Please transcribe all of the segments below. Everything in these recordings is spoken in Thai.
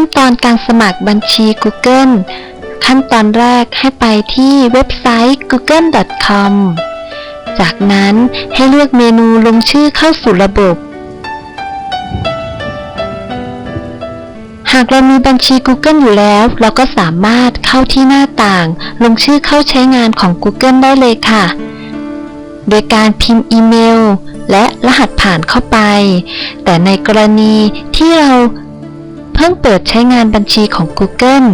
ขั้นตอนการสมัครบัญชี Google ขั้นตอนแรกให้ไปที่เว็บไซต์ google.com จากนั้นให้เลือกเมนูลงชื่อเข้าสู่ระบบ หากเรามีบัญชี Google อยู่แล้ว เราก็สามารถเข้าที่หน้าต่าง ลงชื่อเข้าใช้งานของ Google ได้เลยค่ะ โดยการพิมพ์อีเมล และรหัสผ่านเข้าไป แต่ในกรณีที่เรา เพิ่งเปิดใช้งานบัญชีของ Google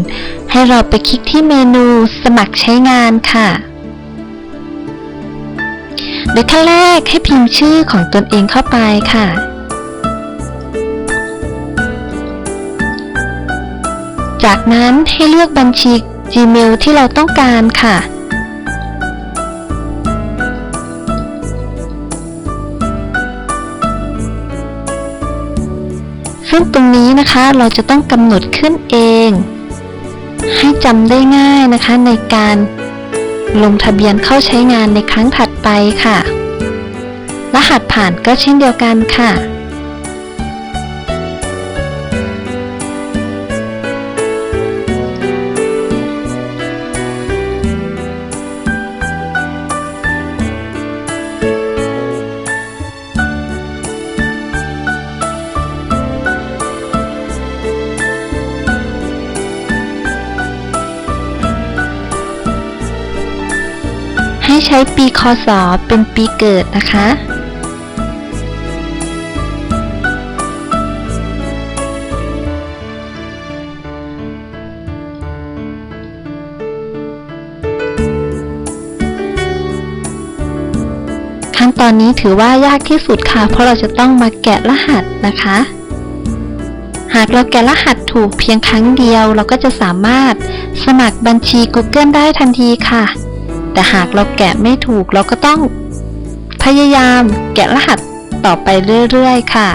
ให้เราไปคลิกที่เมนูสมัครใช้งานค่ะ โดยขั้นแรกให้พิมพ์ชื่อของตนเองเข้าไปค่ะจากนั้นให้เลือกบัญชี Gmail ที่เราต้องการค่ะ ซึ่งตรงนี้นะคะเราจะต้องกำหนดขึ้นเอง ให้จำได้ง่ายนะคะในการลงทะเบียนเข้าใช้งานในครั้งถัดไปค่ะ รหัสผ่านก็เช่นเดียวกันค่ะ ให้ใช้ปีคศเป็นปีเกิดนะคะ ขั้นตอนนี้ถือว่ายากที่สุดค่ะ เพราะเราจะต้องมาแกะรหัสนะคะ หากเราแกะรหัสถูกเพียงครั้งเดียว เราก็จะสามารถสมัครบัญชี Google ได้ทันทีค่ะ แต่หากเราแกะไม่ถูกเราก็ต้อง พยายามแกะรหัสต่อไปเรื่อยๆ ค่ะ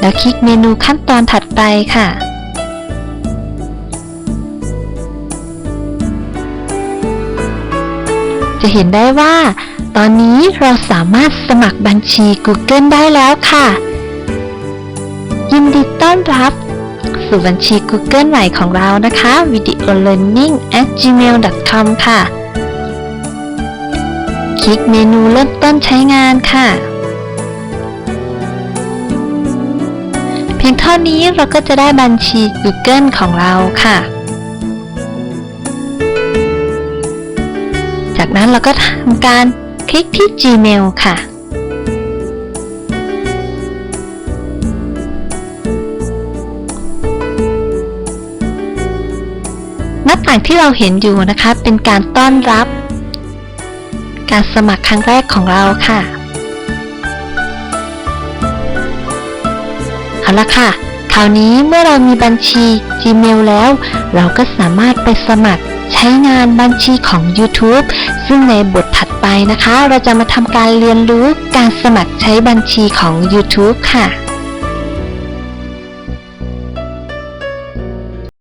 แล้วคลิกเมนูขั้นตอนถัดไปค่ะจะเห็นได้ว่า ตอนนี้เราสามารถสมัครบัญชี Google ได้แล้วค่ะ ยินดีต้อนรับสู่บัญชี Google ใหม่ของเรานะคะ video learning at gmail com ค่ะ คลิกเมนูเริ่มต้นใช้งานค่ะ เพียงเท่านี้เราก็จะได้บัญชี Google ของเราค่ะ จากนั้นเราก็ทำการคลิกที่ Gmail ค่ะ ต่างที่เราเห็นอยู่นะคะ เป็นการต้อนรับ การสมัครครั้งแรกของเราค่ะ เอาละค่ะ คราวนี้เมื่อเรามีบัญชี Gmail แล้ว เราก็สามารถไปสมัครใช้งานบัญชีของ YouTube ซึ่งในบทถัดไปนะคะ เราจะมาทำการเรียนรู้การสมัครใช้บัญชีของ YouTube ค่ะ